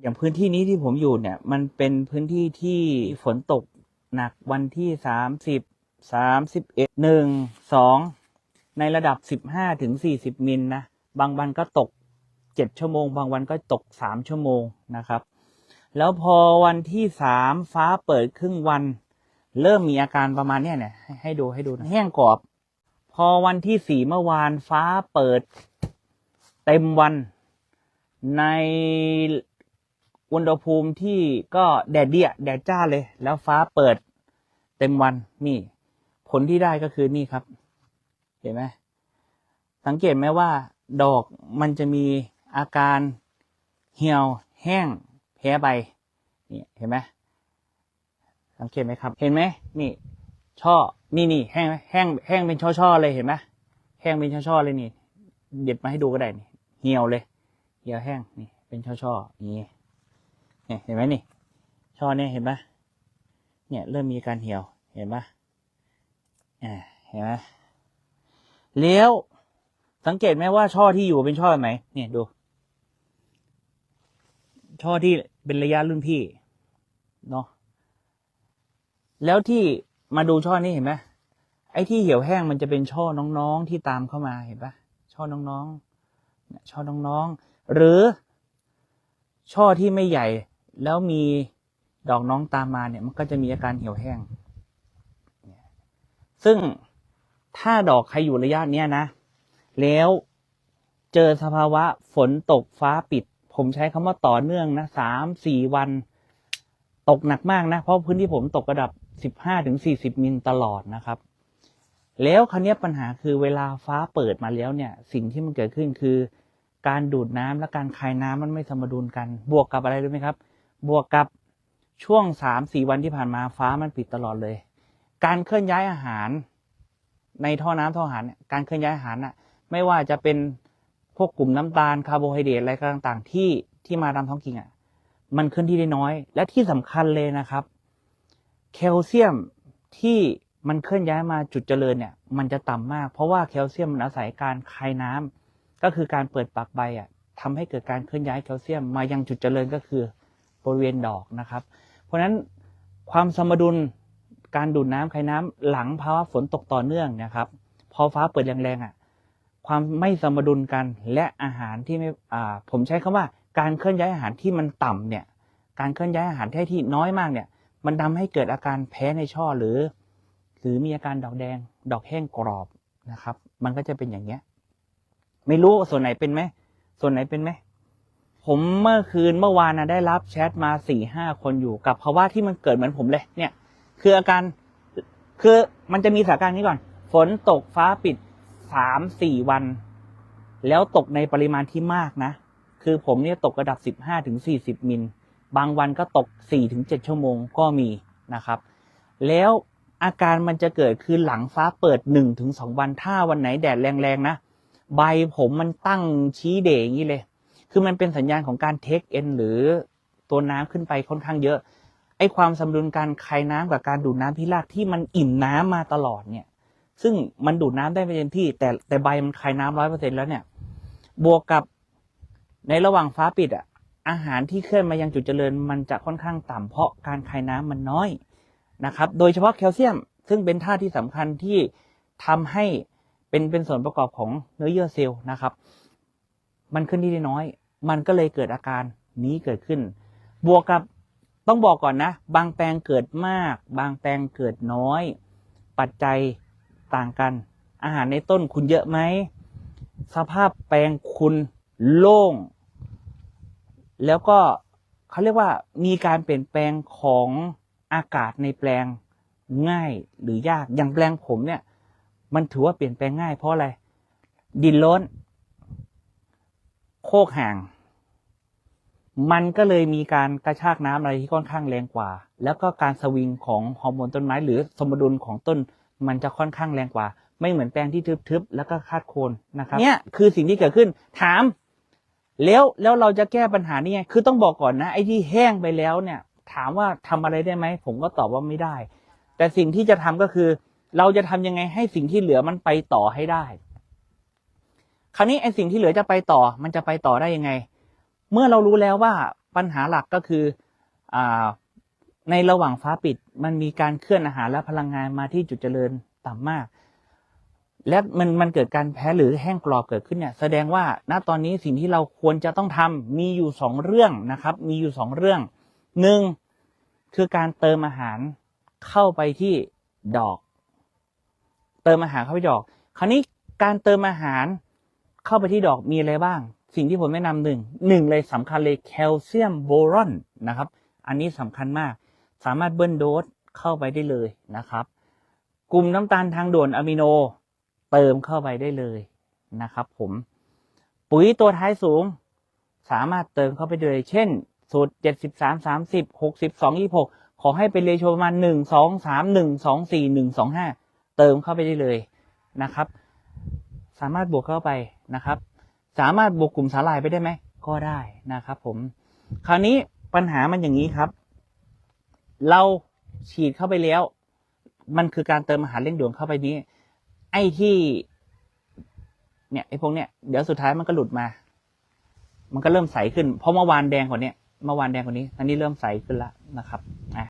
อย่างพื้นที่นี้ที่ผมอยู่เนี่ย มันเป็นพื้นที่ที่ฝนตกหนักวันที่สามสิบสามสิบเอ็ดหนึ่งสองในระดับสิบห้าถึงสี่สิบมิลนะ บางวันก็ตกเจ็ดชั่วโมง บางวันก็ตกสามชั่วโมงนะครับ แล้วพอวันที่สามฟ้าเปิดครึ่งวัน เริ่มมีอาการประมาณเนี้ยเนี่ยให้ให้ดูให้ดูนะแห้งกรอบ พอวันที่สี่เมื่อวานฟ้าเปิดเต็มวันใน อุณหภูมิที่ก็แดดเดียแดดจ้าเลย แล้วฟ้าเปิดเต็มวันนี่ ผลที่ได้ก็คือนี่ครับ เห็นไหมสังเกตไหมว่า ดอกมันจะมีอาการเหี่ยวแห้งแพ้ใบนี่เห็นไหมสังเกตไหมครับ เห็นไหมนี่ ช่อนี่นี่แห้งไหมแห้งแห้งเป็นช่อๆเลยเห็นไหมแห้งเป็นช่อๆเลยนี่ เด็ดมาให้ดูก็ได้นี่เหี่ยวเลย เหี่ยวแห้งนี่ เป็นช่อๆอย่างนี้ เห็นไหมนี่ ช่อเนี่ยเห็นปะเนี่ยเริ่มมีการเหี่ยว เห็นปะอ่า เห็นไหมแล้วสังเกตไหมว่าช่อที่อยู่เป็นช่อไหนเนี่ยดู ช่อที่เป็นระยะรุ่นพี่เนาะแล้วที่มาดูช่อนี้เห็นไหมไอ้ที่เหี่ยวแห้งมันจะเป็นช่อน้องๆที่ตามเข้ามาเห็นปะช่อน้องๆเนี่ยช่อน้องๆหรือช่อที่ไม่ใหญ่ แล้วมีดอกน้องตามมาเนี่ยมันก็จะมีอาการเหี่ยวแห้ง ซึ่งถ้าดอกใครอยู่ระยะเนี้ยนะ แล้วเจอสภาวะฝนตกฟ้าปิด ผมใช้คำว่าต่อเนื่องนะสามสี่วัน ตกหนักมากนะ เพราะพื้นที่ผมตกระดับสิบห้าถึงสี่สิบมิลตลอดนะครับ แล้วคราวนี้ปัญหาคือเวลาฟ้าเปิดมาแล้วเนี่ย สิ่งที่มันเกิดขึ้นคือ การดูดน้ำและการคายน้ำมันไม่สมดุลกัน บวกกับอะไรรู้ไหมครับ บวกกับช่วงสามสี่วันที่ผ่านมาฟ้ามันปิดตลอดเลย การเคลื่อนย้ายอาหารในท่อน้ำท่ออาหารเนี่ยการเคลื่อนย้ายอาหารน่ะ ไม่ว่าจะเป็นพวกกลุ่มน้ำตาลคาร์โบไฮเดรตอะไรต่างๆ ที่ที่มาตามท้องกิ่งอะ มันเคลื่อนที่ได้น้อย และที่สำคัญเลยนะครับ แคลเซียมที่มันเคลื่อนย้ายมาจุดเจริญเนี่ย มันจะต่ำมาก เพราะว่าแคลเซียมมันอาศัยการคายน้ำก็คือการเปิดปากใบอะทำให้เกิดการเคลื่อนย้ายแคลเซียมมายังจุดเจริญก็คือ บริเวณดอกนะครับ เพราะฉะนั้นความสมดุลการดูดน้ำคายน้ำหลังภาวะฝนตกต่อเนื่องนะครับ พอฟ้าเปิดแรงๆอะความไม่สมดุลกันและอาหารที่ไม่อ่าผมใช้คำว่าการเคลื่อนย้ายอาหารที่มันต่ำเนี่ยการเคลื่อนย้ายอาหารที่ที่น้อยมากเนี่ย มันทำให้เกิดอาการแพ้ในช่อหรือ หรือมีอาการดอกแดง ดอกแห้งกรอบนะครับ มันก็จะเป็นอย่างเงี้ย ไม่รู้ส่วนไหนเป็นไหมส่วนไหนเป็นไหม ผมเมื่อคืนเมื่อวานนะได้รับแชทมาสี่ห้าคนอยู่กับภาวะที่มันเกิดเหมือนผมเลย เนี่ย คืออาการคือมันจะมีสถานการณ์นี้ก่อน ฝนตกฟ้าปิดสามสี่วัน แล้วตกในปริมาณที่มากนะ คือผมเนี่ยตกระดับสิบห้าถึงสี่สิบมิล บางวันก็ตกสี่ถึงเจ็ดชั่วโมงก็มีนะครับ แล้วอาการมันจะเกิดคือหลังฟ้าเปิดหนึ่งถึงสองวันถ้าวันไหนแดดแรงๆนะ ใบผมมันตั้งชี้เดอย่างนี้เลย คือมันเป็นสัญญาณของการเทคเอ็นหรือตัวน้ำขึ้นไปค่อนข้างเยอะ ไอ้ความสมดุลการคายน้ำกับการดูดน้ำที่รากที่มันอิ่มน้ำมาตลอดเนี่ย ซึ่งมันดูดน้ำได้ไม่เต็มที่ แต่แต่ใบมันคายน้ำร้อยเปอร์เซ็นแล้วเนี่ย บวกกับในระหว่างฟ้าปิดอะ อาหารที่เคลื่อนมายังจุดเจริญมันจะค่อนข้างต่ำเพราะการคายน้ำมันน้อยนะครับ โดยเฉพาะแคลเซียม ซึ่งเป็นธาตุที่สำคัญที่ทำให้เป็นเป็นส่วนประกอบของเนื้อเยื่อเซลล์นะครับ มันขึ้นที่ได้น้อย มันก็เลยเกิดอาการนี้เกิดขึ้น บวกกับต้องบอกก่อนนะ บางแปลงเกิดมาก บางแปลงเกิดน้อย ปัจจัยต่างกัน อาหารในต้นคุณเยอะไหม สภาพแปลงคุณโล่ง แล้วก็เขาเรียกว่ามีการเปลี่ยนแปลงของอากาศในแปลงง่ายหรือยาก อย่างแปลงผมเนี่ย มันถือว่าเปลี่ยนแปลงง่ายเพราะอะไร ดินล้น โคกห่าง มันก็เลยมีการกระชากน้ำอะไรที่ค่อนข้างแรงกว่า แล้วก็การสวิงของฮอร์โมนต้นไม้ หรือสมดุลของต้น มันจะค่อนข้างแรงกว่า ไม่เหมือนแปลงที่ทึบๆแล้วก็คาดโคนนะครับเนี่ยคือสิ่งที่เกิดขึ้นถาม แล้วแล้วเราจะแก้ปัญหานี้ไงคือต้องบอกก่อนนะ ไอ้ที่แห้งไปแล้วเนี่ย ถามว่าทำอะไรได้ไหมผมก็ตอบว่าไม่ได้ แต่สิ่งที่จะทำก็คือ เราจะทำยังไงให้สิ่งที่เหลือมันไปต่อให้ได้ คราวนี้ไอ้สิ่งที่เหลือจะไปต่อ มันจะไปต่อได้ยังไง เมื่อเรารู้แล้วว่าปัญหาหลักก็คืออในระหว่างฟ้าปิด มันมีการเคลื่อนอาหารและพลังงานมาที่จุดเจริญต่ำมาก และมันมันเกิดการแพ้หรือแห้งกรอบเกิดขึ้นเนี่ย แสดงว่าณตอนนี้สิ่งที่เราควรจะต้องทำมีอยู่สองเรื่องนะครับ มีอยู่สองเรื่องหนึ่งคือการเติมอาหารเข้าไปที่ดอก เติมอาหารเข้าไปดอก คราวนี้การเติมอาหาร เข้าไปที่ดอกมีอะไรบ้าง สิ่งที่ผมแนะนำหนึ่งหนึ่งเลยสำคัญเลยแคลเซียมโบรอนนะครับ อันนี้สำคัญมาก สามารถเบิ้ลโดสเข้าไปได้เลยนะครับ กลุ่มน้ำตาลทางด่วนอะมิโนเติมเข้าไปได้เลยนะครับ ผม ปุ๋ยตัวท้ายสูง สามารถเติมเข้าไปเลย เช่น สูตรเจ็ดสิบสามสามสิบหกสิบสองยี่หกขอให้เป็นเรโชประมาณหนึ่งสองสามหนึ่งสองสี่หนึ่งสองห้าเติมเข้าไปได้เลยนะครับ สามารถบวกเข้าไป นะครับ สามารถบวกกลุ่มสาหร่ายไปได้ไหมก็ได้นะครับ ผม คราวนี้ปัญหามันอย่างนี้ครับ เราฉีดเข้าไปแล้ว มันคือการเติมอาหารเร่งด่วนเข้าไปนี้ ไอ้ที่ เนี่ยไอ้พวกเนี้ยเดี๋ยวสุดท้ายมันก็หลุดมา มันก็เริ่มใสขึ้น เพราะเมื่อวานแดงกว่านี้เมื่อวานแดงกว่านี้ อันนี้เริ่มใสขึ้นแล้วนะครับอะ